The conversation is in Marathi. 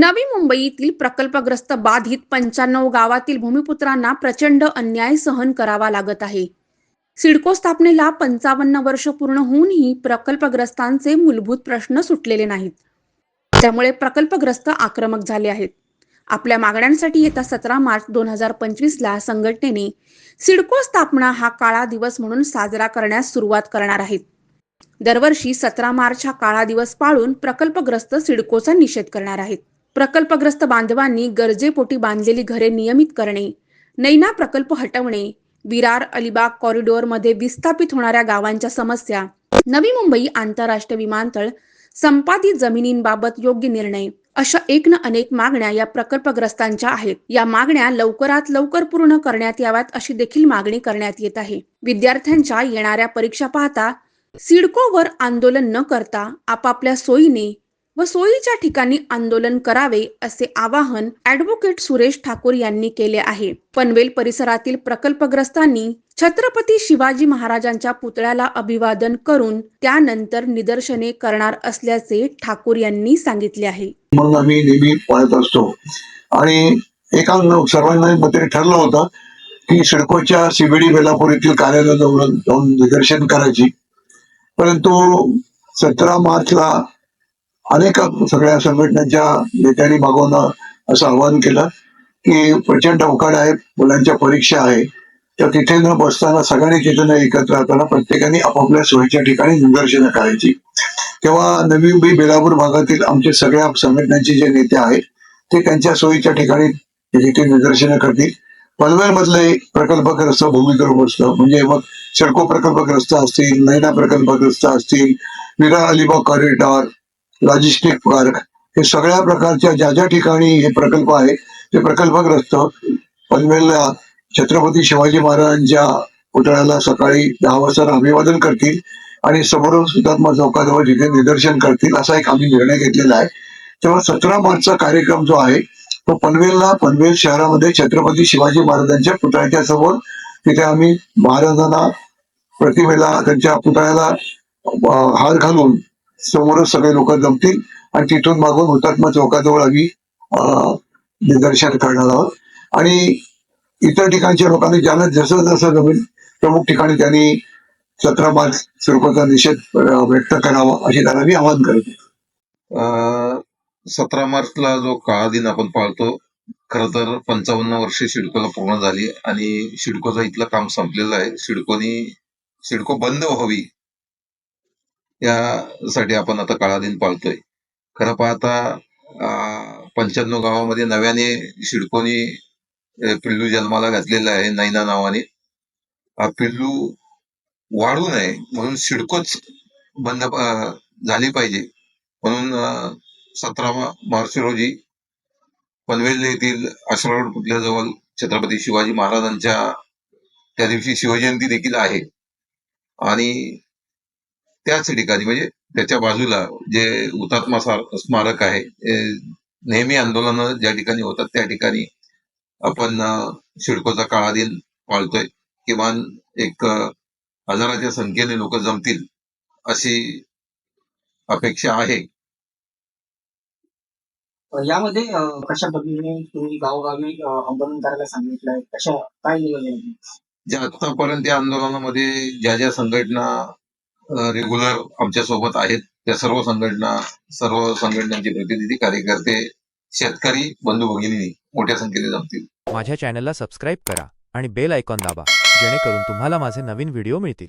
नवी मुंबईतील प्रकल्पग्रस्त बाधित पंच्याण्णव गावातील भूमिपुत्रांना प्रचंड अन्याय सहन करावा लागत आहे. सिडको स्थापनेला पंचावन्न वर्ष पूर्ण होऊनही प्रकल्पग्रस्तांचे मूलभूत प्रश्न सुटलेले नाहीत. त्यामुळे प्रकल्पग्रस्त आक्रमक झाले आहेत. आपल्या मागण्यांसाठी येत्या सतरा मार्च दोन हजार पंचवीसला संघटनेने सिडको स्थापना हा काळा दिवस म्हणून साजरा करण्यास सुरुवात करणार आहेत. दरवर्षी सतरा मार्च हा काळा दिवस पाळून प्रकल्पग्रस्त सिडकोचा निषेध करणार आहेत. प्रकल्पग्रस्त बांधवांनी गरजेपोटी बांधलेली घरे नियमित करणे नैना प्रकल्प हटवणे विरार अलिबाग कॉरिडॉरमध्ये विस्थापित होणाऱ्या गावांच्या समस्या नवी मुंबई आंतरराष्ट्रीय विमानतळ संपादित जमिनींबाबत योग्य निर्णय अशा एक न अनेक मागण्या या प्रकल्पग्रस्तांच्या आहेत. या मागण्या लवकरात लवकर पूर्ण करण्यात याव्यात अशी देखील मागणी करण्यात येत आहे. विद्यार्थ्यांच्या येणाऱ्या परीक्षा पाहता सिडकोवर आंदोलन न करता आपापल्या सोयीने व सोयीच्या ठिकाणी आंदोलन करावे असे आवाहन ऍडव्होकेट सुरेश ठाकूर यांनी केले आहे. पनवेल परिसरातील प्रकल्पग्रस्तांनी छत्रपती शिवाजी महाराजांच्या पुतळ्याला अभिवादन करून त्यानंतर निदर्शने करणार असल्याचे ठाकूर यांनी सांगितले आहे. म्हणून आम्ही नेहमी पाहत असतो. आणि एका सर्वांना मध्ये ठरलं होतं की सिडकोच्या सीबीडी बेलापूर येथील कार्यालयाजवळ जाऊन निदर्शन करायची. परंतु सतरा मार्चला अनेक सगळ्या संघटनांच्या नेत्यांनी मागवणं असं आवाहन केलं की प्रचंड अवकाळ आहे मुलांच्या परीक्षा आहे. तर तिथे न बसताना सगळ्यांनी तिथे न एकत्र राहताना प्रत्येकाने आपापल्या सोयीच्या ठिकाणी निदर्शनं करायची. तेव्हा नवी मुंबई बेलापूर भागातील आमचे सगळ्या संघटनांचे जे नेते आहेत ते त्यांच्या सोयीच्या ठिकाणी तिथे निदर्शनं करतील. पनवेल मधले प्रकल्पग्रस्त भूमिग्रस्त म्हणजे मग सिडको प्रकल्पग्रस्त असतील नैना प्रकल्पग्रस्त असतील Vira Alibag corridor logistic park हे सगळ्या प्रकारच्या ज्या ज्या ठिकाणी हे प्रकल्प आहे ते प्रकल्पग्रस्त पनवेलला छत्रपती शिवाजी महाराजांच्या पुतळ्याला सकाळी दहा वाजता अभिवादन करतील आणि समोर हुतात्मा चौकाजवळ जिथे निदर्शन करतील असा एक आम्ही निर्णय घेतलेला आहे. तेव्हा सतरा मार्चचा कार्यक्रम जो आहे तो पनवेलला पनवेल शहरामध्ये छत्रपती शिवाजी महाराजांच्या पुतळ्याच्या समोर तिथे आम्ही महाराजांना प्रतिमेला त्यांच्या पुतळ्याला हार घालून समोरच सगळे लोक जमतील आणि तिथून मागून हुतात्मा चौकाजवळ आम्ही निदर्शन करणार आहोत. आणि इतर ठिकाणच्या लोकांनी ज्यांना जसं जसं जमेल प्रमुख ठिकाणी त्यांनी सतरा मार्च सिडकोचा निषेध व्यक्त करावा अशी त्यांना मी आवाहन करते. सतरा मार्चला जो काळा दिन आपण पाळतो खर तर पंचावन्न वर्षे सिडकोला पूर्ण झाली आणि सिडकोचं इथलं काम संपलेलं आहे. सिडकोनी सिडको बंद व्हावी यासाठी आपण आता काळा दिन पाळतोय. खरं पाहता पंच्याण्णव गावामध्ये नव्याने शिडकोनी पिल्लू जन्माला घातलेला आहे नैना नावाने. हा पिल्लू वाढू नये म्हणून सिडकोच बंद झाली पाहिजे. म्हणून सतरा मार्च रोजी पनवेल येथील आश्रवड पुतल्याजवळ छत्रपती शिवाजी महाराजांच्या त्या दिवशी शिवजयंती देखील आहे. आणि त्याच ठिकाणी म्हणजे त्याच्या बाजूला जे हुतात्मा स्मारक आहे नेहमी आंदोलन ज्या ठिकाणी होतात त्या ठिकाणी आपण अं, सिडकोचा काळा दिन पाळतोय किमान एक हजाराच्या संख्येने लोक जमतील अशी अपेक्षा आहे यामध्ये कशा पद्धतीने तुम्ही गावोगावी आंदोलन करायला सांगितलंय कशा काय नियोजन? ज्या आतापर्यंत या आंदोलनामध्ये ज्या ज्या संघटना रेग्युलर आमच्यासोबत आहेत. त्या सर्व संघटना सर्व संघटनांचे प्रतिनिधी कार्यकर्ते शेतकरी बंधू भगिनी मोठ्या संख्येने जमतील. माझ्या चॅनलला सबस्क्राईब करा आणि बेल आयकॉन दाबा जेणेकरून तुम्हाला माझे नवीन व्हिडिओ मिळतील.